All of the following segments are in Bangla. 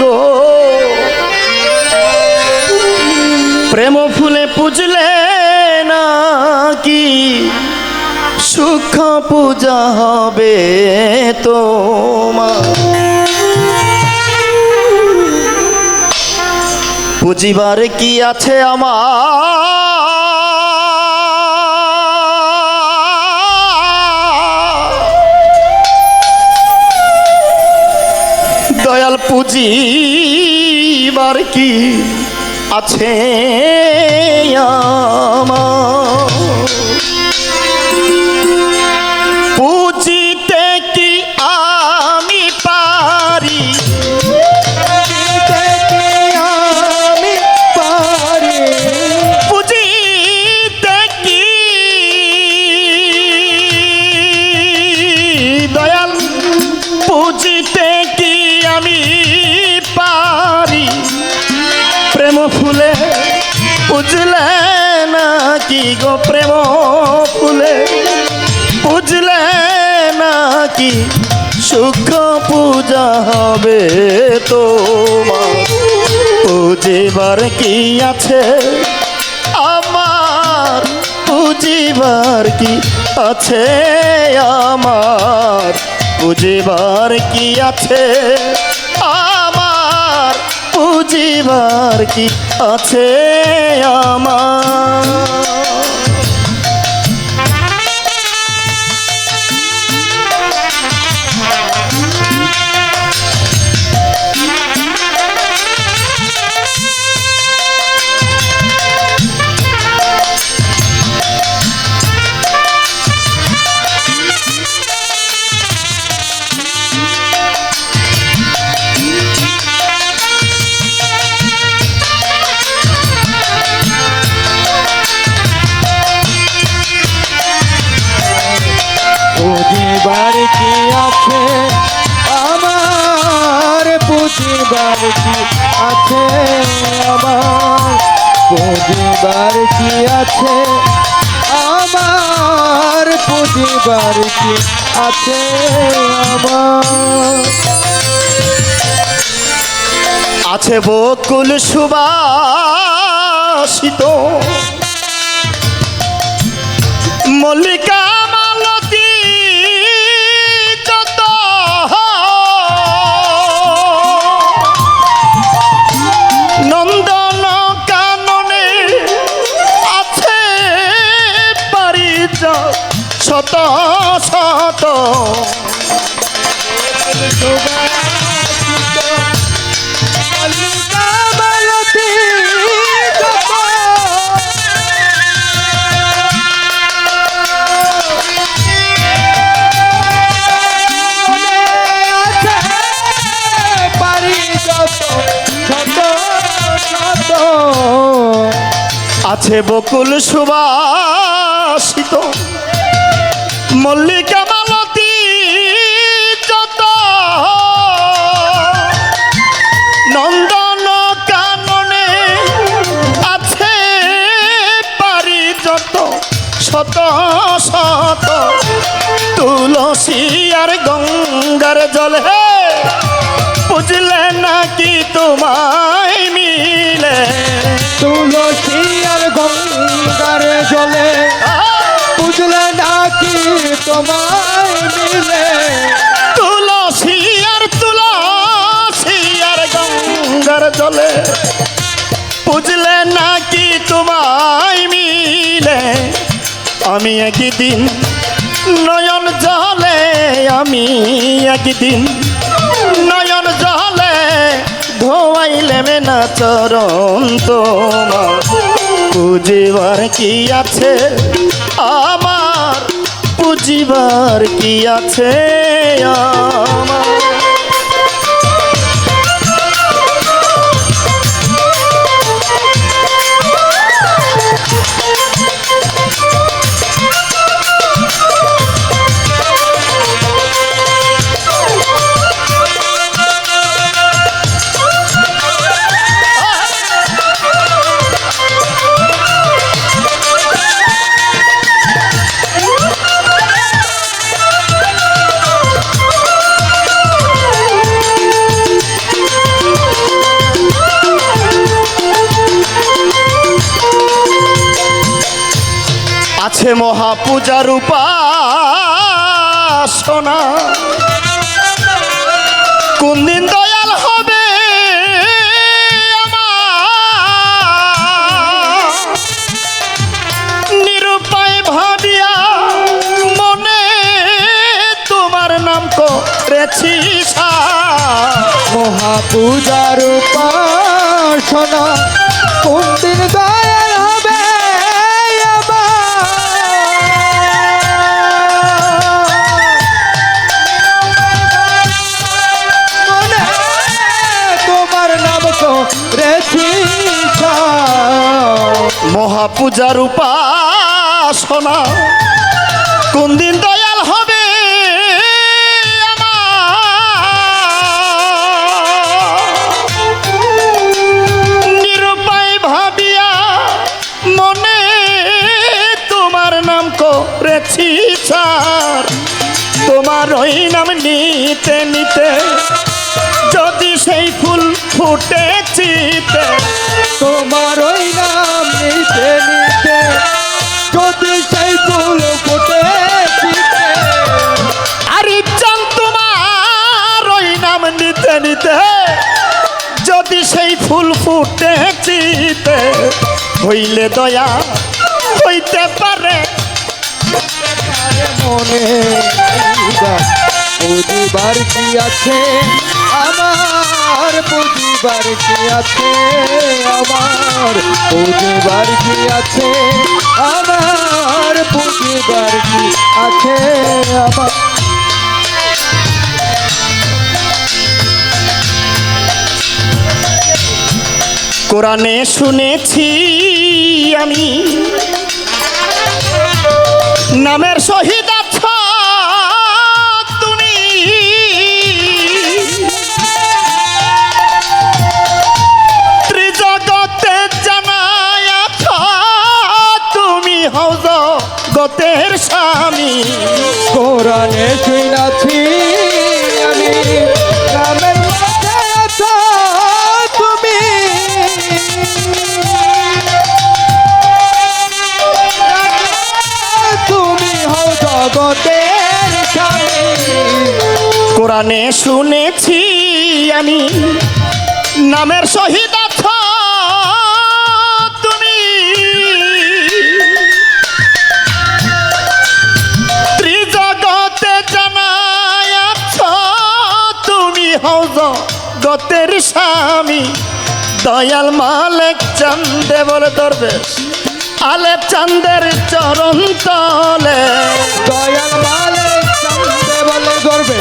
গো। প্রেম ফুলে পুজলে নাকি সুখ পূজা হবে তোমার? পুজিবার কি আছে আমার? পুজিবার কি আছে আমার? নাকি সুখ পূজা হবে তোমার? পুজিবার কি আছে? আমার পুজিবার কি আছে আমার? পুজিবার কি আছে? আমার পুজিবার কি আছে আমার বুঝিবার কি আছে আমার? বুঝিবার কি আছে? আমার কি আছে আমার? আছে বকুল সুবাসিত। মল্লিকা আছে বকুল সুবাসিত। মল্লিকা মালতী যত নন্দন কাননে আছে পারি যত শত শত। তুলসী আর গঙ্গার জল বুঝলে নাকি তোমায় মিলে তুলসী আর গঙ্গার জলে বুঝলে নাকি তোমায় মিলে? তুলসী আর তুলসী আর গঙ্গার জলে বুঝলে নাকি তোমায় মিলে? আমি একদিন নয়ন জলে আমি একদিন ধোয়াইলে না চরণ তোমার। পুজিবার কি আছে? আমার পুজিবার কি আছে? আমার আছে মহাপূজার উপাসনা কোন দিন দয়াল হবে? নিরুপায় ভাবিয়া মনে তোমার নাম করেছি সার। মহাপূজার উপাসনা মহাপূজার উপাসনা। কোন হইলে দয়া হইতে পারে। মনে বুঝিবার কি আছে? আমার বুঝিবার কি আছে? আমার বুঝিবার কি আছে? আমার বুঝিবার কি আছে? আমার কোরআনে শুনেছি আমি কোরআনে শুনেছি আমি, নামের সহিত আছ তুমি। ত্রিজগতে জানায় তুমি হজ গতের স্বামী। দয়াল মালেক চান্দে বলে দরবেশ আলেপ চান্দের চরণ তলে। দয়াল চন্দ্রে বলে গর্বে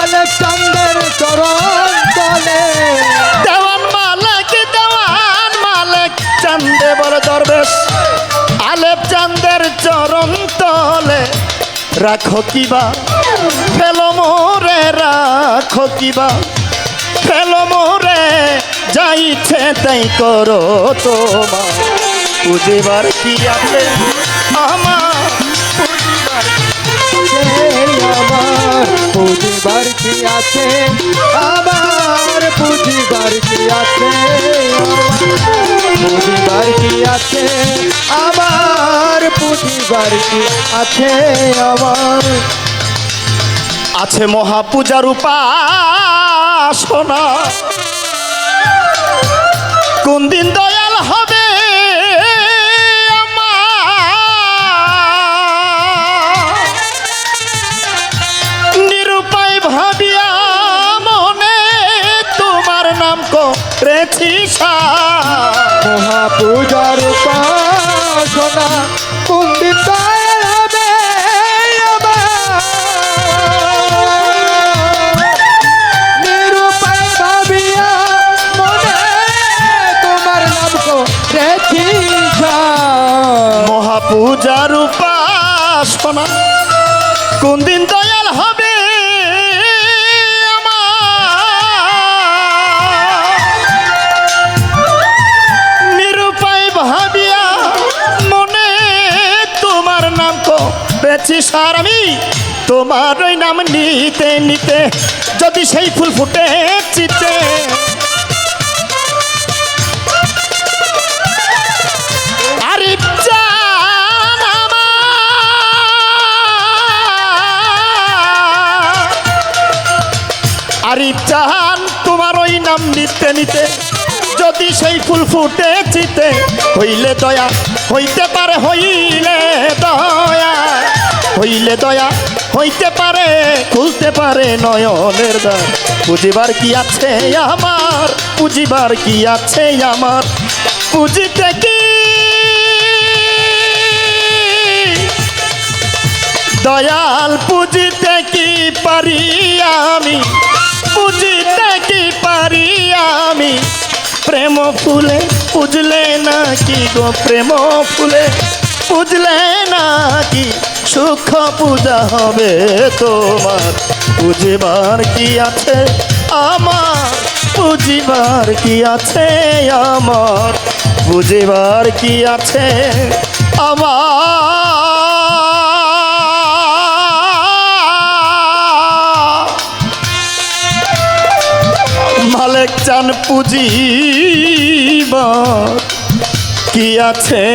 আলেকজান্ডার চরণ তলে। দেওয়ান মালিক দেওয়ান মালিক চান্দে বড় দরবেশ। চরণ তলে। রাখো কিবা ফেলো মোরে রাখো কিবা ফেলো মোরে যাইছে তাই করো তোমার। বুঝিবার কি আছে? আমার বুঝিবার কি আছে? আমার বুঝিবার কি আছে? বুঝিবার কি আছে? আমার বুঝিবার কি আছে? আমার আছে মহাপূজার উপাসনা। কোন দিন দয়াল হবে পূজার উপাসনা কোন দিন দয়াল হবে? নিরুপায় ভাবিয়া মনে তোমার নাম মহাপূজার উপাসনা কোন বেছি সার আমি। তোমার ওই নাম নিতে নিতে যদি সেই ফুল ফুটে চিতে। জান তোমার ওই নাম নিতে নিতে যদি সেই ফুল ফুটে চিতে, হইলে দয়া, হইতে পারে, হইলে দয়া। হইলে দয়া, হইতে পারে, খুলতে পারে নয়নের দ্বার। বুঝিবার কি আছে আমার, বুঝিবার কি আছে আমার? বুঝিতে কি? দয়াল পুজিতে কি পারি আমি? পুজিতে কি পারি আমি? প্রেম ফুলে পুজলে নাকি গো প্রেম ফুলে? পুজলে নাকি সুখ পূজা হবে তোমার। বুঝিবার কি আছে আমার? পুজিবার কি আছে আমার? বুঝিবার কি আছে আমার? চান পুজিবার কি আছে